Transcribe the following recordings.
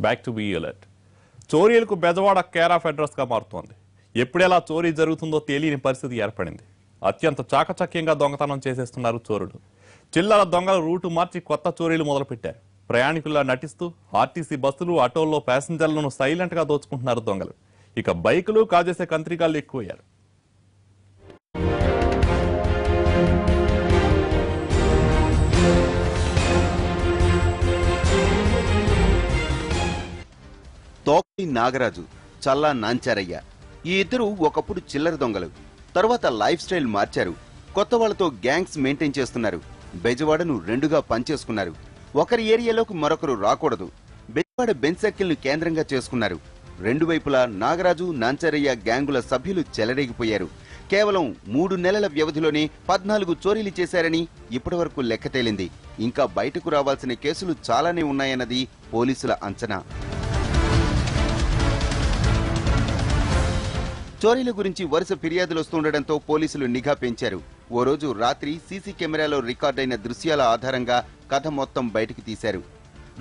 Back to be alert చోరీలకు Bezawada care of అడ్రస్గా మారుతోంది. ఎప్పుడెలా చోరీ జరుగుతుందో తెలియని పరిస్థితి ఏర్పడింది. అత్యంత చాకచక్యంగా దొంగతనం చేసేస్తున్నారు చోరులు. చిల్లర దొంగల రూటు మార్చి కొత్త చోరీలు మొదలుపెట్టారు. ప్రయాణికుల్లా నటిస్తూ ఆర్టీసీ బస్సులు ఆటోల్లో ప్యాసింజర్లను సైలెంట్గా దోచుకుంటున్నారు దొంగలు. ఇక బైకులు కాజేసే కంత్రికాళ్ళు ఎక్కువయ్యారు. నాగరాజు చల్లా నాంచారయ్య. ఈ ఇద్దరు ఒకప్పుడు చిల్లర దొంగలు. తరువాత లైఫ్ స్టైల్ మార్చారు. కొత్త వాళ్ళతో గ్యాంగ్స్ మెయింటైన్ చేస్తున్నారు. బెజవాడను రెండుగా పనిచేసుకున్నారు. ఒకరి ఏరియాలోకి మరొకరు రాకూడదు. బెజవాడ బెంచ్ను కేంద్రంగా చేసుకున్నారు. రెండు వైపులా నాగరాజు నాంచారయ్య గ్యాంగుల సభ్యులు చెలరేగిపోయారు. కేవలం మూడు నెలల వ్యవధిలోనే పద్నాలుగు చోరీలు చేశారని ఇప్పటివరకు లెక్క తేలింది. ఇంకా బయటకు రావాల్సిన కేసులు చాలానే ఉన్నాయన్నది పోలీసుల అంచనా. చోరీల గురించి వరుస ఫిర్యాదులు వస్తుండటంతో పోలీసులు నిఘా పెంచారు. ఓ రోజు రాత్రి సీసీ కెమెరాలో రికార్డైన దృశ్యాల ఆధారంగా కథ మొత్తం బయటకు తీశారు.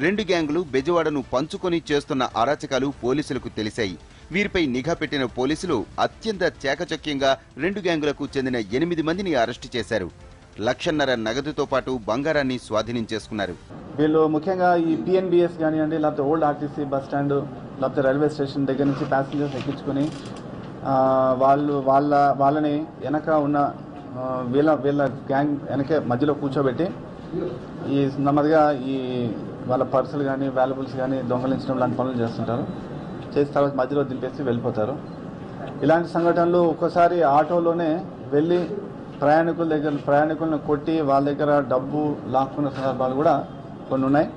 రెండు గ్యాంగులు బెజవాడను పంచుకొని చేస్తున్న అరాచకాలు పోలీసులకు తెలిశాయి వీరిపై నిఘా పెట్టిన పోలీసులు అత్యంత చాకచక్యంగా రెండు గ్యాంగులకు చెందిన ఎనిమిది మందిని అరెస్టు చేశారు. లక్షన్నర నగదుతో పాటు బంగారాన్ని స్వాధీనం చేసుకున్నారు. వీళ్ళు ముఖ్యంగా ఈ పిఎన్బిఎస్ కానివ్వండి లేకపోతే ఓల్డ్ ఆర్టీసీ బస్ స్టాండ్ లేకపోతే రైల్వే స్టేషన్ దగ్గర నుంచి ప్యాసింజర్స్ ఎక్కించుకుని వాళ్ళు వాళ్ళ వాళ్ళని వెనక ఉన్న వీళ్ళ వీళ్ళ గ్యాంగ్ వెనకే మధ్యలో కూర్చోబెట్టి ఈ నెమ్మదిగా ఈ వాళ్ళ పర్సులు కానీ వాల్యుబుల్స్ కానీ దొంగలించడం లాంటి పనులు చేస్తుంటారు. చేసిన తర్వాత మధ్యలో దింపేసి వెళ్ళిపోతారు. ఇలాంటి సంఘటనలు ఒక్కోసారి ఆటోలోనే వెళ్ళి ప్రయాణికుల దగ్గర ప్రయాణికులను కొట్టి వాళ్ళ దగ్గర డబ్బు లాక్కున్న సందర్భాలు కూడా కొన్ని ఉన్నాయి.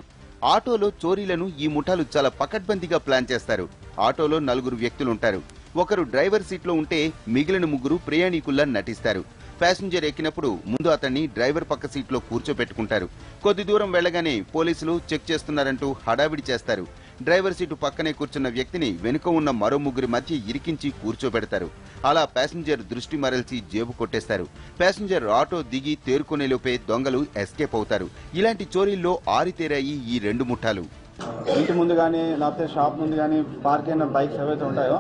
ఆటోలో చోరీలను ఈ ముఠాలు చాలా పకడ్బందీగా ప్లాన్ చేస్తారు. ఆటోలో నలుగురు వ్యక్తులుంటారు ఒకరు డ్రైవర్ సీట్లో ఉంటే మిగిలిన ముగ్గురు ప్రయాణికుల్లా నటిస్తారు. ప్యాసింజర్ ఎక్కినప్పుడు ముందు అతన్ని డ్రైవర్ పక్క సీట్లో కూర్చోపెట్టుకుంటారు. కొద్ది దూరం వెళ్ళగానే పోలీసులు చెక్ చేస్తున్నారంటూ హడావిడి చేస్తారు. డ్రైవర్ సీటు పక్కనే కూర్చున్న వ్యక్తిని వెనుక ఉన్న మరో ముగ్గురి మధ్య ఇరికించి కూర్చోబెడతారు. అలా ప్యాసింజర్ దృష్టి మరల్చి జేబు కొట్టేస్తారు. ప్యాసింజర్ ఆటో దిగి తేరుకునే లోపే దొంగలు ఎస్కేప్ అవుతారు. ఇలాంటి చోరీల్లో ఆరితేరాయి ఈ రెండు ముఠాలు. ఇంటి ముందు కానీ లేకపోతే షాప్ ముందు కానీ పార్క్ అయిన బైక్స్ ఏవైతే ఉంటాయో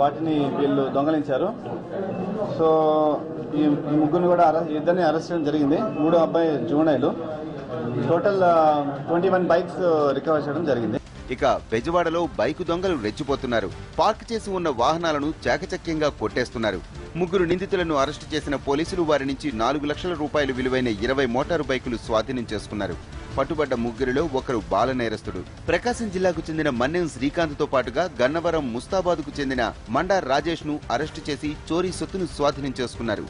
వాటిని వీళ్ళు దొంగలించారు. సో ఈ ముగ్గురిని కూడా అరెస్ట్ ఇద్దరిని అరెస్ట్ చేయడం జరిగింది. మూడో అబ్బాయి జూనైలు total twenty one bikes recover చేయడం జరిగింది. ఇక బెజవాడలో బైకు దొంగలు రెచ్చిపోతున్నారు. పార్క్ చేసి ఉన్న వాహనాలను చాకచక్యంగా కొట్టేస్తున్నారు. ముగ్గురు నిందితులను అరెస్టు చేసిన పోలీసులు వారి నుంచి నాలుగు లక్షల రూపాయలు విలువైన ఇరవై మోటారు బైకులు స్వాధీనం చేసుకున్నారు. పట్టుబడ్డ ముగ్గురిలో ఒకరు బాల నేరస్తుడు. ప్రకాశం జిల్లాకు చెందిన మన్నెం శ్రీకాంత్తో పాటుగా గన్నవరం ముస్తాబాద్కు చెందిన మండా రాజేష్ను అరెస్టు చేసి చోరీ సొత్తును స్వాధీనం చేసుకున్నారు.